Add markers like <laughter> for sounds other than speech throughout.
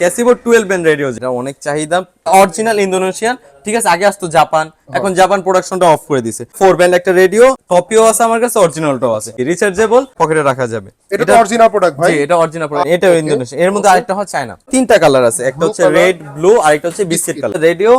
ক্যাসিবো twelve band radio যেটা অনেক চাহিদা। অরিজিনাল ইন্দোনেশিয়ান ঠিক আছে আগে আসতো জাপান এখন জাপান প্রোডাকশনটা অফ করে দিছে। ফোর ব্যান্ড একটা রেডিও কপিও আছে আমার কাছে অরিজিনালটাও আছে। রিচার্জেবল পকেটে রাখা যাবে। এটা অরিজিনাল প্রোডাক্ট ভাই। এটা অরিজিনাল এটা ইন্দোনেশিয়া এর মধ্যে আরেকটা হয় চায়না তিনটা কালার আছে। একটা হচ্ছে রেড ব্লু আরেকটা হচ্ছে বিস্কিট কালার রেডিও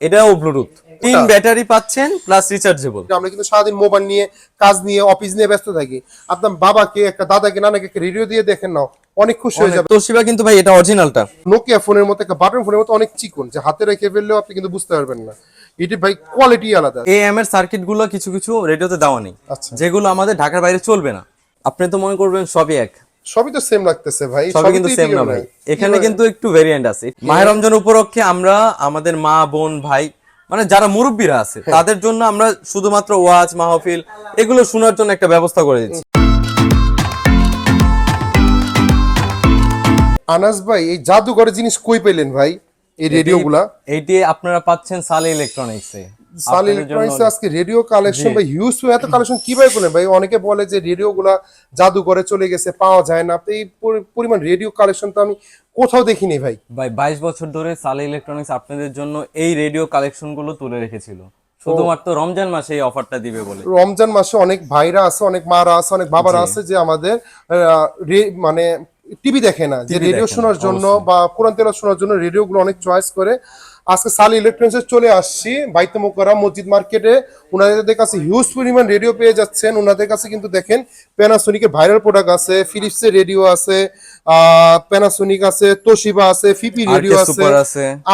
এটাও ব্লুটুথ তিন ব্যাটারি পাচ্ছেন প্লাস রিচার্জেবল আমরা কিন্তু সারাদিন মোবাইল নিয়ে কাজ নিয়ে অফিস নিয়ে ব্যস্ত থাকি। আপনার বাবাকে একটা দাদাকে নানাকে একটা রেডিও দিয়ে দেখেন নাও অনেক খুশি হয়ে যাবে। তোশিবা কিন্তু ভাই এটা অরিজিনালটা নোকিয়া ফোনের মতো একটা বাটন ফোনের মতো অনেক চিকন যে হাতে রেখে ফেললেও আপনি কিন্তু বুঝতে পারবেন না। এটি ভাই কোয়ালিটি আলাদা। এএম এর সার্কিটগুলো কিছু কিছু রেডিওতে দেওয়া নেই। আচ্ছা। যেগুলো আমাদের ঢাকার বাইরে চলবে না। আপনি তো মনে করবেন সবই এক। সবই তো সেম লাগতেছে ভাই সবই কিন্তু সেম না ভাই। এখানে কিন্তু একটু ভেরিয়েন্ট আছে। মাহের রমজান উপলক্ষে আমরা আমাদের মা বোন ভাই মানে যারা মুরব্বীরা আছে হ্যাঁ। তাদের জন্য আমরা শুধুমাত্র ওয়াজ মাহফিল এগুলো শোনার জন্য একটা ব্যবস্থা করে দিচ্ছি। আনাস ভাই এই জাদুঘরের জিনিস কই পেলেন ভাই? এই রেডিওগুলা? এইটি আপনারা পাচ্ছেন সালে ইলেকট্রনিক্সে। সাল ইলেকট্রনিক্স আজকে রেডিও কালেকশন ভাই হিউজ এত কালেকশন কীভাবে করলেন? ভাই অনেকে বলে যে রেডিও গুলা জাদুঘরে চলে গেছে পাওয়া যায় না। এই পরি- পরিমাণ রেডিও কালেকশন তো আমি কোথাও দেখিনি ভাই। ভাই বাইশ বছর ধরে সালে ইলেকট্রনিক্স আপনাদের জন্য এই রেডিও কালেকশনগুলো তুলে রেখেছিল। শুধুমাত্র রমজান মাসে এই অফারটা দিবে বলে। রমজান মাসে অনেক ভাইরা আছে অনেক মারা আছে অনেক বাবারা আছে যে আমাদের মানে টিভি দেখে না। যে রেডিও শোনার জন্য বা কোরআন তেলাওয়াত শোনার জন্য রেডিও গুলো অনেক চয়েস করে। আজকে সালি ইলেকট্রনিক্সে চলে আসছি বাইতে মোকাররম মসজিদ মার্কেটে। ওনাদের কাছে হিউজ পরিমাণ রেডিও পেয়ে যাচ্ছেন। ওনাদের কাছে কিন্তু দেখেন প্যানাসোনিকের ভাইরাল প্রোডাক্ট আছে ফিলিপসের রেডিও আছে প্যানাসোনিক আছে তোশিবা আছে ফিপি রেডিও আছে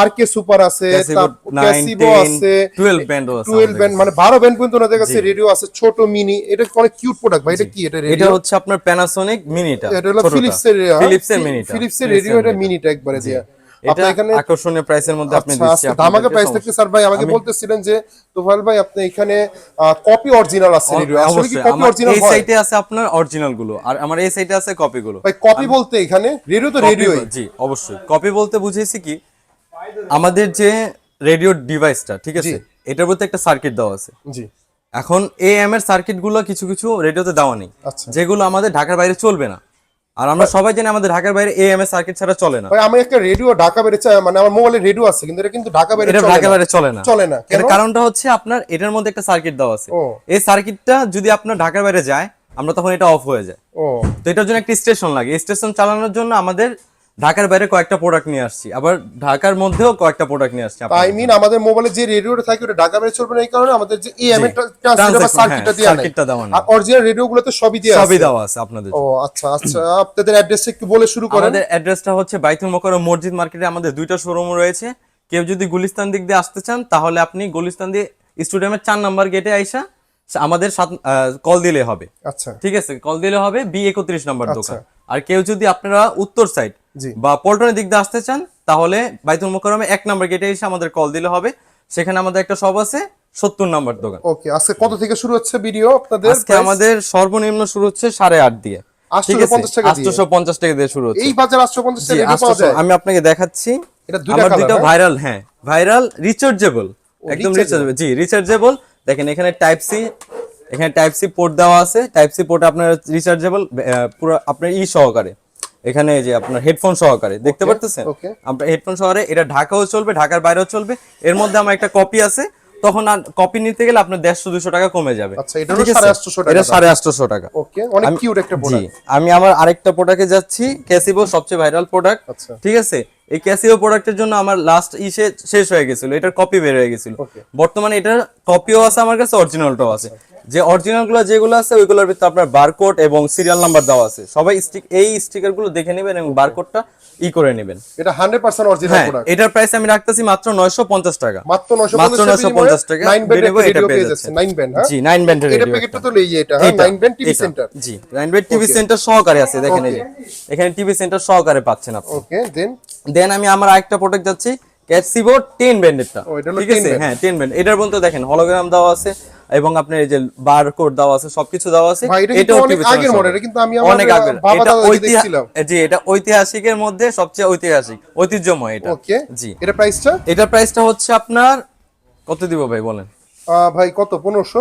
আর কে সুপার আছে Casio তারপর 9, ক্যাসিবো আছে 12 ব্যান্ডও আছে টুয়েলভ ব্যান্ড মানে বারো ব্যান্ড পর্যন্ত ওনাদের কাছে রেডিও আছে ছোট মিনি এটা অনেক কিউট প্রোডাক্ট ভাই এটা কি এটা এটা হচ্ছে আপনার প্যানাসোনিক মিনিটা এটা হলো ফিলিপস এর ফিলিপস এর মিনিটা ফিলিপস এর রেডিও এটা মিনিটা একবারে দেয়া। এটা আপনার এখানে আকর্ষণীয় প্রাইসের মধ্যে আপনি আচ্ছা দিচ্ছি ধামাকা প্রাইস থাকতে স্যার ভাই আমাকে বলতেছিলেন যে তোফাল ভাই আপনি এখানে কপি অরিজিনাল আছে আসলে কি অবশ্যই কপি অরিজিনাল এই সাইটে আছে আপনার অরিজিনালগুলো আর আমার এই সাইটে আছে কপি গুলো। ভাই কপি বলতে এখানে রেডিও তো রেডিও জি অবশ্যই। কপি বলতে বুঝেছি কি আমাদের যে রেডিও ডিভাইসটা ঠিক আছে? এটার মধ্যে একটা সার্কিট দেওয়া আছে। জি। এখন এএম এর সার্কিটগুলো কিছু কিছু রেডিওতে দেওয়া নেই। আচ্ছা। যেগুলো আমাদের ঢাকার বাইরে চলবে না। আর আমরা সবাই জানি আমাদের ঢাকার বাইরে এএম এর সার্কিট ছাড়া চলে না। ভাই আমি একটা রেডিও ঢাকা বাইরে চাই মানে আমার মোবাইলে রেডিও আছে কিন্তু এটা কিন্তু ঢাকা বাইরে এটা ঢাকা বাইরে চলে না। চলে না। এর কারণটা হচ্ছে আপনার এটার মধ্যে একটা সার্কিট দেওয়া আছে। এই সার্কিটটা যদি আপনার ঢাকার বাইরে যায় আমরা তখন এটা অফ হয়ে যায়। ও। তো এটার জন্য একটা স্টেশন লাগে। স্টেশন চালানোর জন্য আমাদের ঢাকার বাইরে কয়েকটা প্রোডাক্ট নিয়ে আসছি। আবার ঢাকার মধ্যেও কয়েকটা প্রোডাক্ট নিয়ে আসছি আই মিন আমাদের মোবাইলে যে রেডিওটা থাকে ওটা ঢাকা বেড়ে চলবে না এই কারণে আমাদের যে এএম এর ট্রান্সমিটার বা সার্কিটটা নাই। সার্কিটটা নেই। আর অরিজিনাল রেডিও গুলোতে সবই দেওয়া সবই আছে। দেওয়া আছে আপনাদের ও আচ্ছা আচ্ছা আপনাদের অ্যাড্রেসটা একটু বলে শুরু করেন। আমাদের অ্যাড্রেসটা হচ্ছে বাইতুল মোকাররম মসজিদ মার্কেটে আমাদের দুইটা শোরুম রয়েছে। কেউ যদি গুলিস্তান দিক দিয়ে আসতে চান তাহলে আপনি গুলিস্তান দিয়ে স্টুডিয়ামের চার নাম্বার গেটে আইসা আমাদের সাত কল দিলে হবে। আচ্ছা। ঠিক আছে? কল দিলে হবে বি একত্রিশ নম্বর দোকান। আর কেউ যদি আপনারা উত্তর সাইড। বা পল্টনের দিক দিয়ে আসতে চান তাহলে বাইতুল মোকাররমে এক নম্বর গেটে এসে আমাদের কল দিলে হবে। সেখানে আমাদের একটা শপ আছে সত্তর নম্বর দোকান। ওকে আজকে কত থেকে শুরু হচ্ছে ভিডিও আপনাদের আজকে আমাদের সর্বনিম্ন শুরু হচ্ছে সাড়ে আট দিয়ে। ঠিক আছে? 850 টাকা দিয়ে। আটশো পঞ্চাশ টাকা দিয়ে শুরু হচ্ছে। এই বাজার 850 জি, টাকা রেডিও পাওয়া 800 যায়। আমি আপনাকে দেখাচ্ছি। এটা দুইটা দুইটা হ্যাঁ? ভাইরাল হ্যাঁ। ভাইরাল রিচার্জেবল একদম রিচার্জেবল জি রিচার্জেবল দেখেন এখানে টাইপ সি এখানে টাইপ সি পোর্ট দেওয়া আছে। টাইপ সি পোর্ট আপনার রিচার্জেবল পুরো আপনার ই সহকারে। এখানে যে আপনার হেডফোন সহকারে দেখতে পারতেছেন. আপনার হেডফোন সহকারে এটা ঢাকাও চলবে ঢাকার বাইরেও চলবে। এর মধ্যে আমার একটা কপি আছে। তখন আর কপি নিতে গেলে আপনার দেড়শো দুশো টাকা কমে যাবে। আচ্ছা, এটা হলো ঠিক আছে? 850 টাকা এটা দাম। সাড়ে আটশোশো টাকা। জি আমি আমার আরেকটা প্রোডাক্টে যাচ্ছি ক্যাসিবো সবচেয়ে ভাইরাল প্রোডাক্ট আচ্ছা। ঠিক আছে? এই ক্যাসিবো প্রোডাক্টের জন্য আমার লাস্ট ইসে শেষ হয়ে গেছিল এটার কপি বের হয়ে গেছিল। বর্তমানে এটার কপিও আছে আমার কাছে অরিজিনালটাও আছে। যে অরিজিনালগুলো যেগুলো আছে ওইগুলোর ভিতরে আপনার বারকোড এবং সিরিয়াল নাম্বার দেওয়া আছে। সবাই স্টিক এই স্টিকারগুলো দেখে নেবেন এবং বারকোডটা ই করে নেবেন। এটা 100% অরিজিনাল প্রোডাক্ট এটার প্রাইস আমি রাখতেছি মাত্র নয়শো পঞ্চাশ টাকা। মাত্র 950 মাত্র নয়শো পঞ্চাশ টাকা 9 ব্যান্ড এটা রেডিও পেয়ে যাচ্ছে। 9 ব্যান্ড হ্যাঁ? জি নাইন ব্যান্ডের এটা প্যাকেটটা তো লই এটা হ্যাঁ 9 ব্যান্ড টিভি সেন্টার জি নাইন ব্যান্ড টিভি সেন্টার সহকারে আছে দেখেন এই এখানে টিভি সেন্টার সহকারে পাচ্ছেন আপনি। ওকে দেন দেন আমি আমার আরেকটা প্রোডাক্ট যাচ্ছি ক্যাটসিবো টেন ব্যান্ডেরটা ও, ঠিক আছে? হ্যাঁ টেন ব্যান্ড এটার বলতে দেখেন হলোগ্রাম দেওয়া আছে এবং আপনার এই যে বারকোড দেওয়া আছে সবকিছু দেওয়া আছে এটা আগের। এটা কিন্তু আমি অনেক আগের। এটা। জি এটা ঐতিহাসিকের মধ্যে সবচেয়ে ঐতিহাসিক ঐতিহ্যময় এটা। ওকে জি। এটা প্রাইসটা এটার প্রাইসটা হচ্ছে আপনার কত দিব ভাই বলেন? ভাই কত পনেরোশো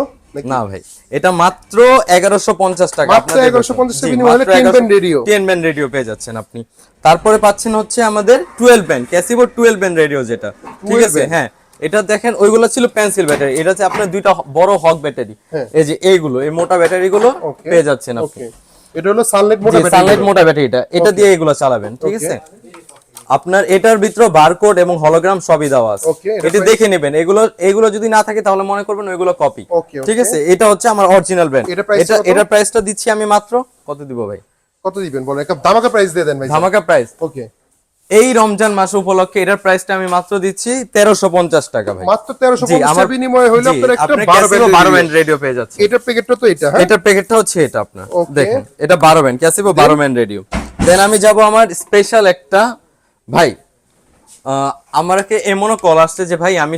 না ভাই এটা মাত্র এগারোশো পঞ্চাশ টাকা। মাত্র 1150 টাকা বিনিময়ে হলে 10 band radio। Ten band radio পেয়ে যাচ্ছেন আপনি। তারপরে পাচ্ছেন হচ্ছে আমাদের টুয়েলভ ব্যান্ড ক্যাসিবো টুয়েলভ ব্যান্ড রেডিও যেটা। ঠিক আছে? হ্যাঁ এটা দেখেন ওইগুলো ছিল পেন্সিল ব্যাটারি এটা হচ্ছে আপনার দুইটা বড় হক ব্যাটারি। এই যে এইগুলো এই মোটা ব্যাটারি গুলো পেয়ে যাচ্ছেন আপনি। এটা হলো সানলাইট মোটা যে সানলাইট মোটা ব্যাটারিটা এটা। দিয়ে এগুলো চালাবেন ঠিক আছে? আপনার এটার ভিতরে বারকোড এবং হলোগ্রাম সবই দেওয়া আছে। এটা দেখে নেবেন। এগুলো এগুলো যদি না থাকে তাহলে মনে করবেন ওইগুলো কপি ঠিক আছে? এটা হচ্ছে আমার অরিজিনাল ব্র্যান্ড এটা এটা প্রাইসটা দিচ্ছি আমি মাত্র কত দিব ভাই? কত দিবেন বলেন? একটা দামাকা প্রাইস দিয়ে দেন ভাই। ধামাকা প্রাইস ওকে এই রমজান মাস উপলক্ষে এটার প্রাইসটা আমি মাত্র দিচ্ছি তেরোশো পঞ্চাশ টাকা ভাই। মাত্র তেরোশো পঞ্চাশ বিনিময়ে হইল আপনার একটা বারো ব্যান্ড রেডিও। পেয়ে যাচ্ছে। এটার প্যাকেটটা তো এটা হ্যাঁ? এটার প্যাকেটটা হচ্ছে এটা আপনার। দেখেন এটা বারো ব্যান্ড ক্যাসিবো বারো ব্যান্ড রেডিও দেন আমি যাব আমার স্পেশাল একটা ভাই আহ, আমাকে এমনও কল আসছে যে ভাই আমি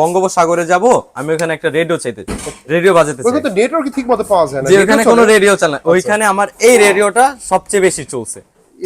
বঙ্গোপসাগরে যাব আমি ওখানে একটা রেডিও চাইতে রেডিও বাজাতে চাই। ওইখানে তো নেটওয়ার্ক ঠিক মতো পাওয়া যায় না। ওখানে কোনো রেডিও চালা ওইখানে আমার এই রেডিওটা সবচেয়ে বেশি চলছে।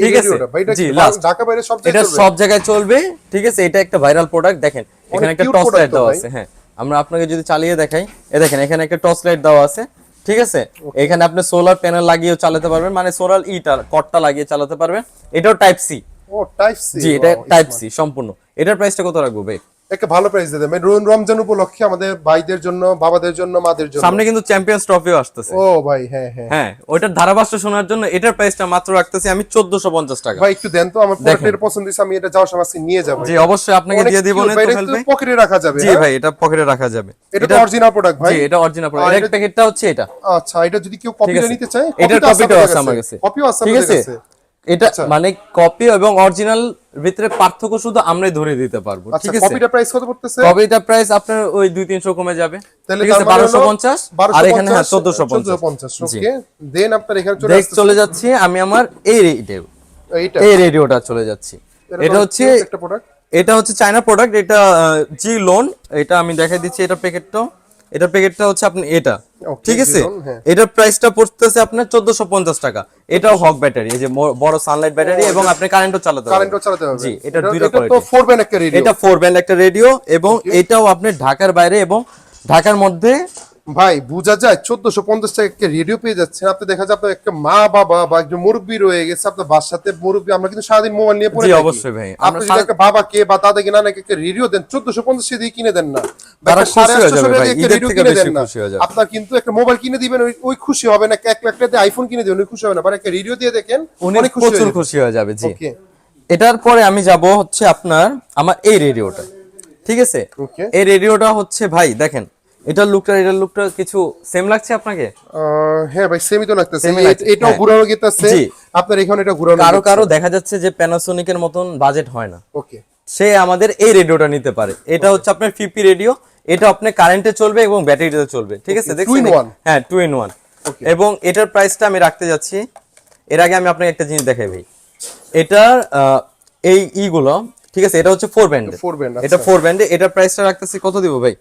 ঠিক আছে। এটা জি লাস্ট ঢাকা বাইরে সব জায়গায় চলবে? সব জায়গায় চলবে ঠিক আছে? এটা একটা ভাইরাল প্রোডাক্ট দেখেন এখানে একটা টস টর্চ লাইট দেওয়া আছে হ্যাঁ। আমরা আপনাকে যদি চালিয়ে দেখাই এ দেখেন এখানে একটা টর্চ লাইট দেওয়া আছে ঠিক আছে? এখানে আপনি সোলার প্যানেল লাগিয়েও চালাতে পারবেন মানে সোলার ইটা কটটা লাগিয়ে চালাতে পারবেন। এটাও টাইপ সি ও টাইপ সি জি এটা টাইপ সি সম্পূর্ণ। এটার প্রাইসটা কত রাখব ভাই? একটা ভালো প্রাইস দিয়ে মানে রোন- রমজান উপলক্ষে আমাদের ভাইদের জন্য বাবাদের জন্য মাদের জন্য। সামনে কিন্তু চ্যাম্পিয়ন্স ট্রফিও আসতেছে। ও ভাই হ্যাঁ হ্যাঁ। হ্যাঁ ওইটার ধারাভাষ্য শোনার জন্য এটার প্রাইসটা মাত্র রাখতেছি আমি চোদ্দশো পঞ্চাশ টাকা। ভাই একটু দেন তো আমার পকেটের পছন্দ হয়েছে আমি এটা যাওয়ার সময় নিয়ে যাব। জি অবশ্যই আপনাকে দিয়ে দিব না তো এটা ফেলবে পকেটে রাখা যাবে জি হ্যাঁ? ভাই এটা পকেটে রাখা যাবে। এটা তো অরিজিনাল প্রোডাক্ট ভাই। জি এটা অরিজিনাল প্রোডাক্টের প্যাকেটটা হচ্ছে এটা। আচ্ছা এটা যদি কেউ কপিটা। নিতে চায় এটার তো কপিটাও আছে আমার কাছে। কপিও আছে ঠিক আছে? এটা মানে কপি এবং অরিজিনাল ভিতরে পার্থক্য শুধু আমরাই ধরে দিতে পারব আচ্ছা ঠিক আছে? কপিটা প্রাইস কত পড়তেছে? কপিটা প্রাইস আপনার ওই দুই তিনশো কমে যাবে। তাহলে ঠিক তার আছে মানে 1250, আর এখানে হ্যাঁ চোদ্দশো পঞ্চাশ। 1450 ওকে দেন আপনার এখানে চলে আসছে চলে যাচ্ছি আমি আমার এই রেডিও এইটা। এই রেডিওটা চলে যাচ্ছি। এটা হচ্ছে একটা প্রোডাক্ট এটা হচ্ছে চায়না প্রোডাক্ট এটা জি লোন এটা আমি দেখাই দিচ্ছি এটা প্যাকেটটা এটার প্যাকেটটা হচ্ছে আপনি এটা। ঠিক আছে? হ্যাঁ। এটার প্রাইসটা পড়তেছে আপনার চোদ্দশো পঞ্চাশ টাকা। এটাও হক ব্যাটারি এই যে বড় সানলাইট ব্যাটারি এবং আপনি কারেন্টও চালাতে পারবেন। কারেন্টও চালাতে পারবেন। জি এটা দুইটা এটা তো ফোর ব্যান্ড একটা রেডিও এটা ফোর ব্যান্ড একটা রেডিও এবং এটাও আপনি ঢাকার বাইরে এবং ঢাকার মধ্যে ভাই বোঝা যায় চোদ্দশো পঞ্চাশ টাকা একটা রেডিও পেয়ে যাচ্ছেন। আপনি দেখা যায় আপনার একটা মা বাবা বা একজন মুরব্বী রয়ে গেছে আপনার বাসাতে মুরব্বী আমরা কিন্তু সারাদিন মোবাইল নিয়ে পড়ে অবশ্যই ভাই। আপনি যদি একটা বাবাকে বা দাদাকে নানাকে একটা রেডিও দেন চোদ্দশো পঞ্চাশ দিয়ে কিনে দেন না। না। আপনার কিন্তু একটা মোবাইল কিনে দিবেন ওই- খুশি হবে না এক লাখ টাকা আইফোন কিনে দিবেন ওই খুশি হবে না। বাট একটা রেডিও দিয়ে দেখেন উনি অনেক প্রচুর হয়ে খুশি হয়ে যাবে জি। এটার পরে আমি যাব হচ্ছে আপনার আমার এই রেডিওটা ঠিক আছে? এই রেডিওটা হচ্ছে ভাই দেখেন এটার লুকটা এটার লুকটা কিছু সেম লাগছে আপনাকে? হ্যাঁ ভাই সেমি তো লাগতেছে। এটাও হ্যাঁ। ঘুরানো গেতেছে। আপনার এখানে এটা ঘুরানো কারও কারও দেখা যাচ্ছে যে প্যানাসোনিকের মতন বাজেট হয় না। ওকে সে আমাদের এই রেডিওটা নিতে পারে। এটা হচ্ছে আপনার ফিপি রেডিও এটা আপনার কারেন্টে চলবে এবং ব্যাটারিতে চলবে। ঠিক আছে one. হ্যাঁ টু ইন ওয়ান এবং এটার প্রাইসটা আমি রাখতে যাচ্ছি। এর আগে আমি আপনাকে একটা জিনিস দেখাই ভাই। এটার এই ইগুলো ঠিক আছে এটা হচ্ছে ফোর ব্যান্ড Four band, এটা আচ্ছা। ফোর ব্যান্ডে এটার প্রাইসটা রাখতেছি কত দিব ভাই?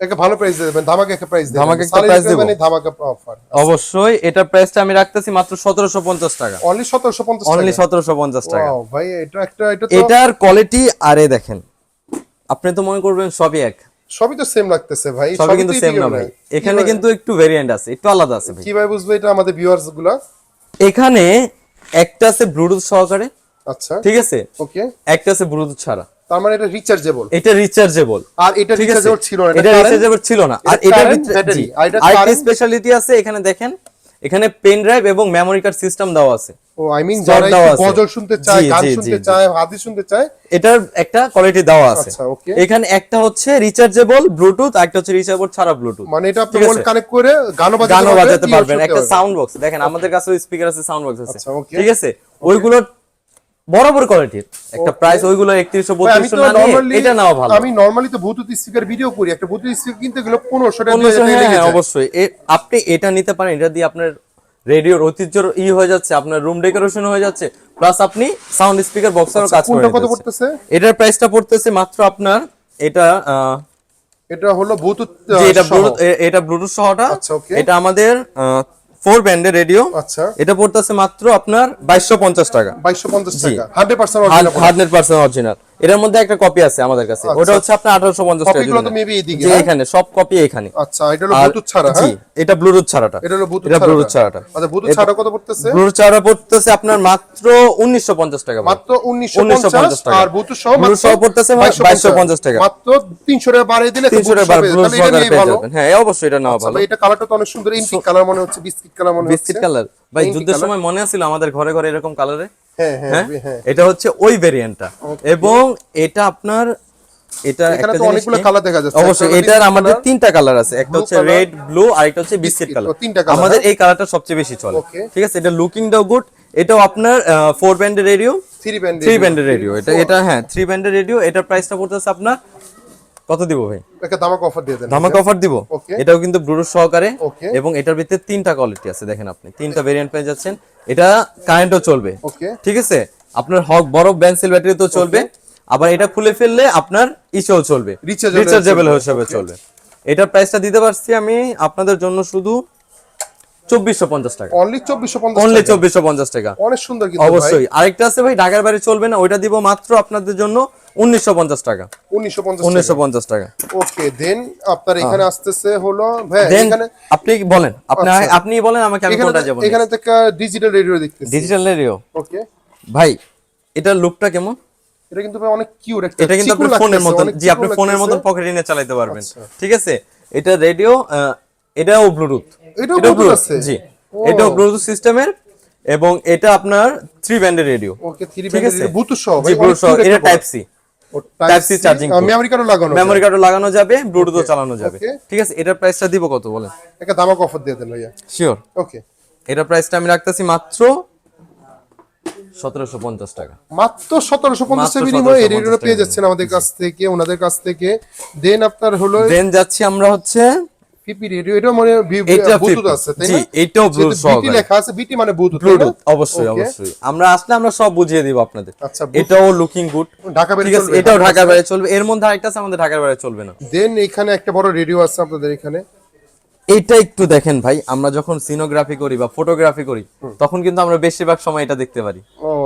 একটা ভালো প্রাইস দেবেন ধামাকা একটা প্রাইস দেবেন ধামাকা একটা সালি price ধামাকা অফার অবশ্যই এটার প্রাইসটা আমি রাখতেছি মাত্র সতেরোশো পঞ্চাশ টাকা। অনলি 1750 অনলি টাকা। টাকা। ওয়াও ভাই এটা একটা এটা তো এটার কোয়ালিটি আরে দেখেন আপনি তো মনে করবেন সবই এক। সবই তো সেম লাগতেছে ভাই সবই কিন্তু সেম না ভাই। এখানে কিন্তু একটু ভেরিয়েন্ট আছে একটু আলাদা আছে কি ভাই কীভাবে বুঝব এটা আমাদের ভিউয়ার্সগুলা? এখানে একটা আছে ব্লুটুথ সহকারে আচ্ছা। ঠিক আছে? ওকে একটা আছে ব্লুটুথ ছাড়া। তার মানে এটা রিচার্জেবল এটা রিচার্জেবল আর এটা রিচার্জেবল ছিল না। এটা রিচার্জেবল ছিল না। আর এটা জি, আর স্পেশালিটি আছে এখানে দেখেন। এখানে পেন ড্রাইভ এবং মেমরি কার্ড সিস্টেম দেওয়া আছে। ও আই মিন যারা একটু গজল শুনতে চায় গান শুনতে। চায় হাদিস শুনতে চায় এটার একটা কোয়ালিটি দেওয়া আছে। আচ্ছা. এখানে একটা হচ্ছে রিচার্জেবল ব্লুটুথ আর একটা হচ্ছে রিচার্জেবল ছাড়া ব্লুটুথ মানে এটা আপনি মোবাইল কানেক্ট করে গানও বাজাতে পারবেন, একটা সাউন্ড বক্স দেখেন আমাদের কাছেও স্পিকার আছে সাউন্ড বক্স আছে। ঠিক আছে? ওইগুলোর বরাবর কোয়ালিটির একটা প্রাইস ওইগুলো একত্রিশশো ভাই, আমি বত্রিশশো তো না নিয়ে নরমালি এটা নেওয়া ভালো। আমি নরমালি তো ব্লুটুথ স্পিকার ভিডিও করি। একটা ব্লুটুথ স্পিকার কিনতে গেলে 1500 টাকা দিয়ে হ্যাঁ, যায়। অবশ্যই। আপনি এটা নিতে পারেন এটা দিয়ে আপনার রেডিওর ঐতিহ্যর ই হয়ে যাচ্ছে আপনার রুম ডেকোরেশন হয়ে যাচ্ছে প্লাস আপনি সাউন্ড স্পিকার বক্সেরও কাজ করে কত পড়তেছে? এটার প্রাইসটা পড়তেছে মাত্র আপনার এটা এটা হলো ব্লুটুথ এটা ব্লুটুথ এটা ব্লুটুথ সহটা। আচ্ছা. এটা আমাদের ফোর ব্যান্ডের রেডিও। আচ্ছা। এটা পড়তেছে মাত্র আপনার বাইশশো পঞ্চাশ টাকা। 2250 পঞ্চাশ টাকা। 100% অরিজিনাল হান্ড্রেড পার্সেন্ট অরিজিনাল এটার মধ্যে একটা কপি আছে আমাদের কাছে। ওটা হচ্ছে আপনার আঠারোশো পঞ্চাশ টাকা কপিগুলো তো মেবি এইদিকে যে হ্যাঁ? এখানে সব কপি এখানে। আচ্ছা এটা হলো ব্লুটুথ ছাড়া জি হ্যাঁ? এটা ব্লুটুথ ছাড়াটা। এটা হলো ব্লুটুথ এটা ব্লুটুথ ছাড়াটা। আচ্ছা ব্লুটুথ ছাড়া কত পড়তেছে? ব্লুটুথ ছাড়া পড়তেছে আপনার মাত্র উনিশশো পঞ্চাশ টাকা ভাই। মাত্র 1950 1950 টাকা। আর ব্লুটুথ সহ ব্লুটুথ সহ পড়তেছে 2250 টাকা। মাত্র 300 টাকা বাড়িয়ে দিলে তো তিনশো ব্লুটুথ টাকা সহ পেয়ে ব্লুটুথ নিয়ে পেয়ে যাবেন। হ্যাঁ অবশ্যই এটা নেওয়া ভালো। এটা কালারটা তো অনেক সুন্দর। ইন্টিক কালার মনে হচ্ছে বিস্কিট কালার মনে হচ্ছে। বিস্কিট কালার ভাই যুদ্ধের সময় মনে আছিল আমাদের ঘরে ঘরে এরকম কালারে হ্যাঁ হ্যাঁ হ্যাঁ? এটা হচ্ছে ওই ভেরিয়েন্টটা এবং এটা আপনার এটা একটা জিনিস অনেকগুলো কালার দেখা যাচ্ছে। অবশ্যই এটার আমাদের তিনটা কালার আছে। একটা হচ্ছে রেড ব্লু আর একটা হচ্ছে বিস্কিট কালার আমাদের? এই কালারটা সবচেয়ে বেশি চলে। ঠিক আছে? এটা লুকিং লুকিংটাও গুড এটাও আপনার ফোর ব্যান্ডের রেডিও থ্রি থ্রি ব্যান্ডের রেডিও এটা এটা হ্যাঁ থ্রি ব্যান্ডের রেডিও এটার প্রাইসটা পড়তেছে আপনার কত দিব ভাই? একটা দামাক অফার দিয়ে দেন ধামাকা অফার দিব। এটাও কিন্তু ব্লুটুথ সহকারে এবং এটার ভিতরে তিনটা কোয়ালিটি আছে দেখেন আপনি। তিনটা ভেরিয়েন্ট পেয়ে যাচ্ছেন। এটা কারেন্টও চলবে। ওকে ঠিক আছে? আপনার হক বড় ব্যান্সেল ব্যাটারি তো চলবে। আবার এটা খুলে ফেললে আপনার ইসেও চলবে। রিচার্জেবল হিসেবে চলবে। এটার প্রাইসটা দিতে পারছি আমি আপনাদের জন্য শুধু চব্বিশশো পঞ্চাশ টাকা। অনলি 2450 অনলি চব্বিশশো পঞ্চাশ টাকা। অনেক সুন্দর অবশ্যই। আরেকটা আছে ভাই ঢাকার বাইরে চলবে না ওইটা দিব মাত্র আপনাদের জন্য উনিশশো পঞ্চাশ টাকা। 1950 উনিশশো পঞ্চাশ টাকা। ওকে দেন আপনার এখানে আসতেছে হলো ভাই এখানে আপনি বলেন আপনি আচ্ছা। আপনি বলেন আমাকে আমি কোনটা যাব এখানে তো ডিজিটাল রেডিও দেখতেছি। Digital radio okay. ভাই এটার লুকটা কেমন? এটা কিন্তু ভাই অনেক কিউট একটা এটা কিন্তু আপনার ফোনের অনেক জি আপনি ফোনের। মতন পকেটে নিয়ে চালাতে পারবেন। আচ্ছা। ঠিক আছে? এটা রেডিও এটাও ব্লুটুথ এটাও Bluetooth আছে? জি। এটাও ব্লুটুথ সিস্টেমের এবং এটা আপনার থ্রি ব্যান্ডের রেডিও ওকে থ্রি ব্যান্ডের ব্লুটুথ ভাই ব্লুটুথ সহ এটা টাইপ সি মেমরি কার্ডও লাগানো মেমরি কার্ডও লাগানো যাবে ব্লুটুথও চালানো যাবে। Okay. ঠিক আছে এটার প্রাইসটা দিব কত বলেন? একটা দামাক অফার দিয়ে দেন ভাইয়া। শিওর ওকে এটার প্রাইসটা আমি রাখতেছি মাত্র সতেরোশো পঞ্চাশ টাকা। মাত্র সতেরোশো বিনিময়ে রেডিওটা পেয়ে যাচ্ছেন আমাদের কাছ থেকে ওনাদের কাছ থেকে। দেন আপনার হলো দেন যাচ্ছি আমরা হচ্ছে পিপি রেডিও এটা মানে ব্লুটুথ আছে তাই না? এটাও বিটি লেখা আছে বিটি মানে ব্লুটুথ ব্লুটুথ অবশ্যই অবশ্যই। আমরা আসলে আমরা সব বুঝিয়ে দিব আপনাদের। আচ্ছা, এটাও লুকিং গুড ঢাকা এটাও ঢাকার বাইরে চলবে। এর মধ্যে আরেকটা আছে আমাদের ঢাকার বাইরে চলবে না। দেন এখানে একটা বড় রেডিও আছে আপনাদের এখানে। এইটা একটু দেখেন ভাই আমরা যখন সিনোগ্রাফি করি বা ফটোগ্রাফি করি তখন কিন্তু আমরা বেশিরভাগ সময় এটা দেখতে পারি।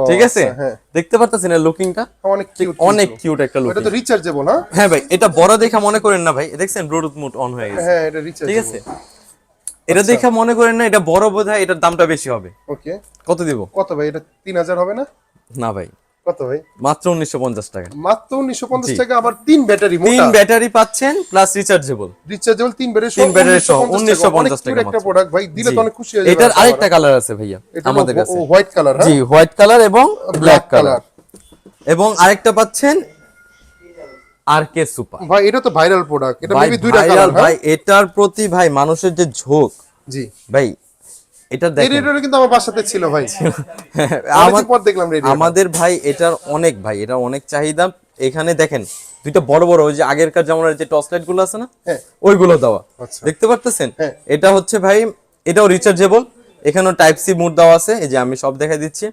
ঠিক আছে? আচ্ছা, হ্যাঁ। দেখতে পারতেছেন লুকিংটা অনেক কিউট অনেক কিউট একটা এটা লুকিং তো রিচার্জেবল হ্যাঁ হ্যাঁ ভাই এটা বড় দেখা মনে করেন না ভাই দেখছেন ব্লুটুথ মুড অন হয়ে গেছে। হ্যাঁ এটা রিচার্জ ঠিক আছে? এটা দেখে মনে করেন না এটা বড় বোধহয় এটার দামটা বেশি হবে। ওকে। কত দিব? কত ভাই এটা তিন হাজার হবে না? না ভাই। কত ভাই? মাত্র উনিশশো পঞ্চাশ টাকা। মাত্র উনিশশো পঞ্চাশ টাকা আবার তিন ব্যাটারি তিন ব্যাটারি পাচ্ছেন প্লাস রিচার্জেবল রিচার্জেবল তিন ব্যাটারি তিন সহ, 1950 1950 টাকা। একটা প্রোডাক্ট ভাই দিলে তো অনেক খুশি হয়ে এটার আরেকটা কালার আছে ভাইয়া আমাদের কাছে। হোয়াইট কালার হ্যাঁ? জি হোয়াইট কালার এবং ব্ল্যাক কালার এবং আরেকটা পাচ্ছেন আর কে সুপার ভাই এটা তো ভাইরাল প্রোডাক্ট এটা মেবি দুইটা কালার ভাই এটার প্রতি ভাই মানুষের যে ঝোঁক জি। ভাই এটা রেডিওটা কিন্তু আমার বাসাতে ছিল ভাই। <laughs> আমার- পর দেখলাম আমাদের ভাই এটার অনেক ভাই এটা অনেক চাহিদা। এখানে দেখেন দুইটা বড় বড় ওই যে আগেরকার যেমন যে টর্চ লাইটগুলো আছে না হ্যাঁ। ওইগুলো দেওয়া। আচ্ছা। দেখতে পারতেছেন? হ্যাঁ। এটা হচ্ছে ভাই এটাও রিচার্জেবল এখানেও টাইপ সি মুড দেওয়া আছে এই যে আমি সব দেখাই দিচ্ছি।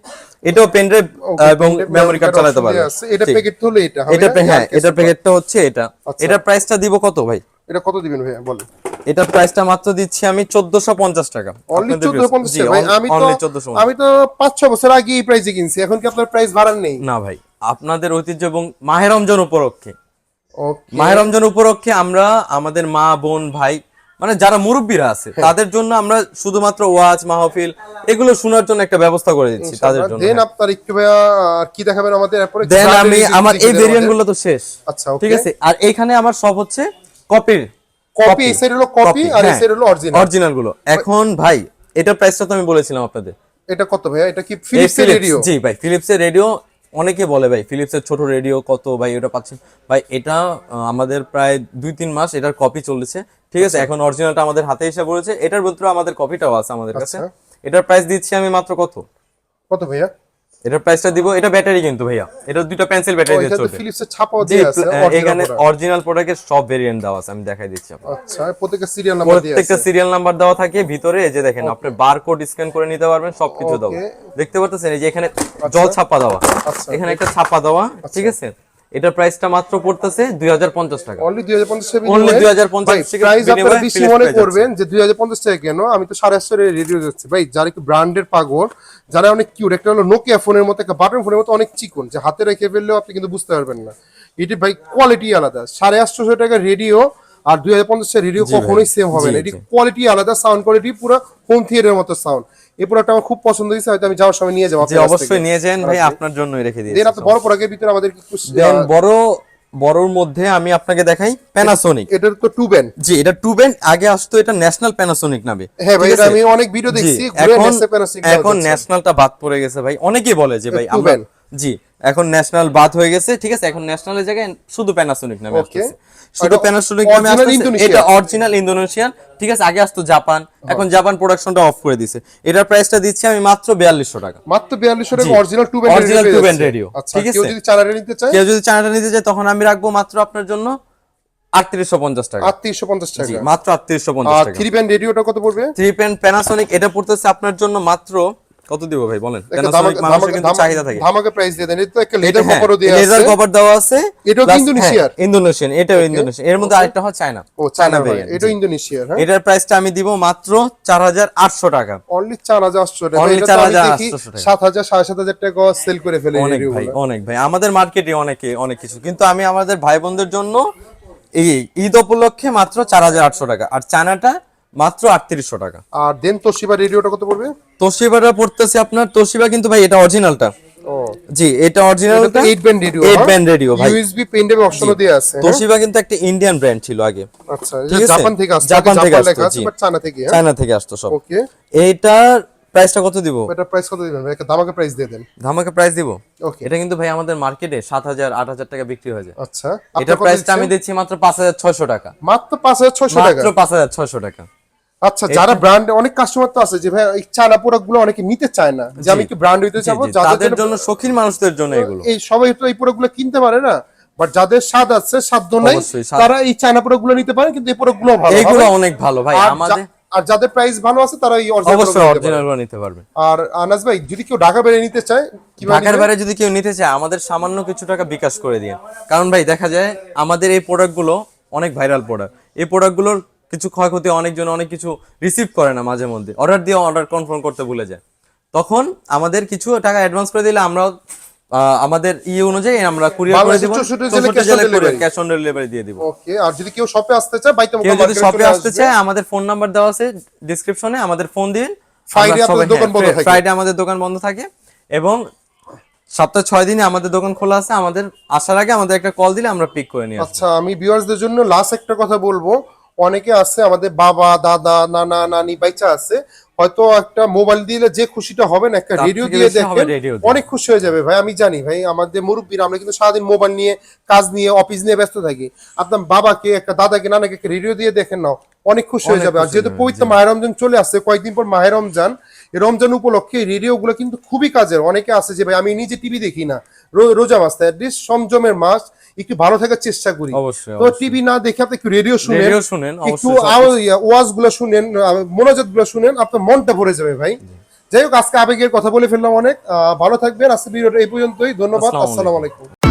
এটাও পেন ড্রাইভ এবং মেমরি কার্ড চালাতে পারবে এটা। প্যাকেট হলো এটা এটা হ্যাঁ এটার প্যাকেটটা হচ্ছে এটা। আচ্ছা। এটার প্রাইসটা দিব কত ভাই? এটা কত দিবেন ভাইয়া বলেন। এটার প্রাইসটা মাত্র দিচ্ছি আমি চোদ্দশো পঞ্চাশ টাকা। অনলি 1450 ভাই আমি তো আমি তো 5 6 বছর আগে এই প্রাইসে কিনছি। এখন কি আপনার প্রাইস বাড়ার নেই? না ভাই আপনাদের ঐতিহ্য এবং মাহে রমজান উপলক্ষে। ওকে মাহে রমজান উপলক্ষে আমরা আমাদের মা বোন ভাই মানে যারা মুরব্বীরা আছে হ্যাঁ। তাদের জন্য আমরা শুধুমাত্র ওয়াজ মাহফিল এগুলো শোনার জন্য একটা ব্যবস্থা করে দিচ্ছি তাদের জন্য। দেন আপনার একটু কি দেখাবেন আমাদের? এরপরে দেন আমি আমার এই ভেরিয়েন্টগুলো তো শেষ। আচ্ছা ঠিক আছে? আর এইখানে আমার সব হচ্ছে কপির কপি এই সাইড হলো কপি আর এই সাইড হলো অরিজিনাল অরিজিনালগুলো এখন ভাই এটার প্রাইসটা তো আমি বলেছিলাম আপনাদের। এটা কত ভাইয়া? এটা কি ফিলিপস এর রেডিও জি ভাই ফিলিপসের রেডিও অনেকে বলে ভাই ফিলিপসের ছোট রেডিও কত ভাই ওটা পাচ্ছেন? ভাই এটা আমাদের প্রায় দুই তিন মাস এটার কপি চলেছে ঠিক আছে এখন অরিজিনালটা আমাদের হাতে এসে পড়েছে। এটার ভিতরে আমাদের কপিটাও আছে আমাদের কাছে। আচ্ছা। এটার প্রাইস দিচ্ছি আমি মাত্র কত? কত ভাইয়া? এটার প্রাইসটা দিব এটা ব্যাটারি কিন্তু ভাইয়া। এটা দুটো পেন্সিল ব্যাটারি দিয়ে এখানে চলবে। ফিলিপস এর ছাপাও দিয়ে আছে এখানে অরিজিনাল প্রোডাক্টের সব ভেরিয়েন্ট দেওয়া আছে আমি দেখাই দিচ্ছি আপনাকে। আচ্ছা প্রত্যেকটা সিরিয়াল নাম্বার দিয়ে আছে। প্রত্যেকটা সিরিয়াল নাম্বার দেওয়া থাকে ভিতরে এই যে দেখেন আপনি বারকোড স্ক্যান করে নিতে পারবেন সবকিছু দেওয়া। দেখতে পাচ্ছেন এই যে এখানে জল ছাপা দেওয়া। আচ্ছা, এখানে একটা ছাপা দেওয়া ঠিক আছে? এটার প্রাইসটা মাত্র পড়তেছে টাকা। অনলি দুই হাজার পঞ্চাশ 2050 টাকা প্রাইস আপনারা বেশি মনে করবেন যে দুই হাজার পঞ্চাশ টাকা কেন? আমি তো সাড়ে আটশো রেডিও যাচ্ছে ভাই যারা একটু ব্র্যান্ডের পাগল যারা অনেক কিউট একটা হলো নোকিয়া ফোনের মতো একটা বাটন ফোনের মতো অনেক চিকন যে হাতে রেখে ফেললেও আপনি কিন্তু বুঝতে পারবেন না। এটি ভাই কোয়ালিটি আলাদা। সাড়ে আটশো টাকা রেডিও আর দুই হাজার পঞ্চাশ রেডিও কখনোই সেম হবে না। এটি কোয়ালিটি আলাদা সাউন্ড কোয়ালিটি পুরো হোম থিয়েটারের মতো সাউন্ড এই প্রোডাক্ট আমার খুব পছন্দ হয়েছে হয়তো আমি যাওয়ার সময় নিয়ে যাব অবশ্যই নিয়ে যান ভাই আপনার জন্যই রেখে দেন আপনি বড় প্রোডাক্টের ভিতরে আমাদের একটু বড় বড়র মধ্যে আমি আপনাকে দেখাই প্যানাসোনিক এটার তো টু ব্যান্ড জি এটা টু ব্যান্ড আগে আসতো এটা ন্যাশনাল প্যানাসোনিক নামে। হ্যাঁ ভাই এটা আমি অনেক ভিডিও দেখছি এখন এখন ন্যাশনালটা বাদ পড়ে গেছে ভাই। অনেকেই বলে যে ভাই আমরা। জি এখন ন্যাশনাল বাদ হয়ে গেছে ঠিক আছে? এখন ন্যাশনালের জায়গায় শুধু প্যানাসোনিক নামে আসছে শুধু প্যানাসোনিক নামে আসছে এটা অরিজিনাল ইন্দোনেশিয়ান ঠিক আছে? আগে আসতো জাপান এখন জাপান প্রোডাকশনটা অফ করে দিছে। এটার প্রাইসটা দিচ্ছি আমি মাত্র বিয়াল্লিশশো টাকা। মাত্র বিয়াল্লিশশো টাকা জি। Original two band two band radio, আচ্ছা ঠিক কেউ আছে? যদি চালারে নিতে চায়? কেউ যদি চায়নাটা নিতে চায় তখন আমি রাখব মাত্র আপনার জন্য আটত্রিশশো পঞ্চাশ টাকা। আটত্রিশশো পঞ্চাশ জি টাকা। মাত্র আটত্রিশশো পঞ্চাশ আর টাকা। থ্রি ব্যান্ড রেডিওটা কত পড়বে? থ্রি পেন প্যানাসোনিক এটা পড়তেছে আপনার জন্য মাত্র কত দিব ভাই? বলেন। চাহিদা থাকে। ধামাকা প্রাইস দিয়ে দেন। এটা তো একটা লেদার কভারও দেওয়া লেজার আছে। কভার দেওয়া আছে এটাও ইন্দোনেশিয়ার? হ্যাঁ, ইন্দোনেশিয়ান এটাও ইন্দোনেশিয়ান। এর মধ্যে আরেকটা হয় চায়না। ও চায়না variant, এটা ইন্দোনেশিয়ার হ্যাঁ? এটার প্রাইসটা আমি দিব মাত্র চার হাজার আটশো টাকা। অনলি চার হাজার আটশো টাকা। Only এটা আমি 4,800 দেখি টাকা। সাত হাজার সাড়ে সাত হাজার টাকা সেল করে ফেলে অনেক ভাই অনেক ভাই। আমাদের মার্কেটে অনেকে অনেক কিছু। কিন্তু আমি আমাদের ভাই বোনদের জন্য এই ঈদ উপলক্ষে মাত্র চার হাজার আটশো টাকা। আর চায়নাটা মাত্র আটত্রিশশো টাকা। আর দেন তোশিবা রেডিওটা কত পড়বে? তোশিবাটা পড়তেছে আপনার তোশিবা কিন্তু ভাই এটা অরিজিনালটা জি এটা অরিজিনালটা eight band radio 8 band radio, ভাই। ইউএসবি পেন ড্রাইভ অপশনও দেওয়া আছে হ্যাঁ? তোশিবা কিন্তু একটা ইন্ডিয়ান ব্র্যান্ড ছিল আগে। আচ্ছা জাপান থেকে আসছে জাপান থেকে আসতো, জি। চায়না থেকে হ্যাঁ? চায়না থেকে আসতো সব। ওকে এইটার প্রাইসটা কত দিব? এটা প্রাইস কত দিবেন? একটা ধামাকা প্রাইস দিয়ে দেন। ধামাকা প্রাইস দিব? ওকে এটা কিন্তু ভাই আমাদের মার্কেটে সাত হাজার আট হাজার টাকা বিক্রি হয়ে যায়। আচ্ছা কত প্রাইসটা আমি? দিচ্ছি মাত্র পাঁচ হাজার ছয়শো টাকা। মাত্র পাঁচ হাজার ছয়শো টাকা? মাত্র পাঁচ হাজার ছয়শো টাকা। আচ্ছা যারা ব্র্যান্ড অনেক কাস্টমার তো আছে যে ভাই এই চায়না প্রোডাক্টগুলো অনেকে নিতে চায় না। যে আমি কি ব্র্যান্ড হইতে চাবো? যাদের জন্য শৌখিন মানুষদের জন্য এগুলো। এই সবাই তো এই প্রোডাক্টগুলো কিনতে পারে না। বাট যাদের স্বাদ আছে সাধ্য নাই তারা এই চায়না প্রোডাক্টগুলো নিতে পারে কিন্তু এই প্রোডাক্টগুলো ভালো। এইগুলো হবে। অনেক ভালো ভাই। আমাদের আর যাদের প্রাইস ভালো আছে তারা এই অরিজিনাল নিতে পারবে। আর আনাস ভাই যদি কেউ ঢাকা বেড়ে নিতে চায় ঢাকার বাইরে যদি কেউ নিতে চায় আমাদের সামান্য কিছু টাকা বিকাশ করে দিয়ে কারণ ভাই দেখা যায় আমাদের এই প্রোডাক্টগুলো অনেক ভাইরাল প্রোডাক্ট এই প্রোডাক্ট প্রোডাক্টগুলোর কিছু ক্ষয়ক্ষতি অনেকজন অনেক কিছু রিসিভ করে না মাঝে মধ্যে। অর্ডার দিয়ে অর্ডার কনফার্ম করতে ভুলে যায়। তখন আমাদের কিছু টাকা অ্যাডভান্স করে দিলে আমরা আমাদের ইয়ে অনুযায়ী আমরা কুরিয়ার করে দিব 64 জেলায় cash on delivery। Cash on delivery দিয়ে দিব। ওকে আর যদি কেউ শপে আসতে চায় বাইতে কেউ যদি শপে আসতে চায় আমাদের ফোন নাম্বার দেওয়া আছে ডেসক্রিপশনে আমাদের ফোন দিন। Friday আপনাদের দোকান বন্ধ থাকে। ফ্রাইডে আমাদের দোকান বন্ধ থাকে। এবং সপ্তাহে ছয় দিনে আমাদের দোকান খোলা আছে। আমাদের আসার আগে আমাদের একটা কল দিলে আমরা পিক করে নিই আচ্ছা আমি ভিউয়ার্সদের জন্য লাস্ট একটা কথা বলব। অনেকে আছে আমাদের বাবা দাদা নানা নানি বাইচা আছে হয়তো একটা মোবাইল দিলে যে খুশিটা হবে না একটা রেডিও দিয়ে দিয়ে। অনেক খুশি হয়ে যাবে। ভাই আমি জানি ভাই আমাদের মুরব্বীরা আমরা কিন্তু সারাদিন মোবাইল নিয়ে কাজ নিয়ে অফিস নিয়ে ব্যস্ত থাকি। আপনার বাবাকে একটা দাদাকে নানাকে একটা রেডিও দিয়ে দেখেন না অনেক খুশি হয়ে যাবে। আর যেহেতু পবিত্র মায়ের রমজান চলে আসছে কয়েকদিন পর মায়ের রমজান রমজান উপলক্ষে রেডিও গুলো কিন্তু খুবই কাজের। অনেকে আছে যে ভাই আমি নিজে টিভি দেখি না। রোজা মাস অ্যাটলিস্ট সংযমের মাস একটু ভালো থাকার চেষ্টা করি। তো টিভি না দেখে আপনি একটু রেডিও শুনেন। শুনেন একটু ওয়াজগুলো শুনেন মোনাজাতগুলো শুনেন আপনার মনটা ভরে যাবে ভাই। যাই হোক আজকে আবেগের কথা বলে ফেললাম অনেক। আহ, ভালো থাকবেন। আজকে ভিডিওটা এই পর্যন্তই। ধন্যবাদ। আসসালামু আলাইকুম।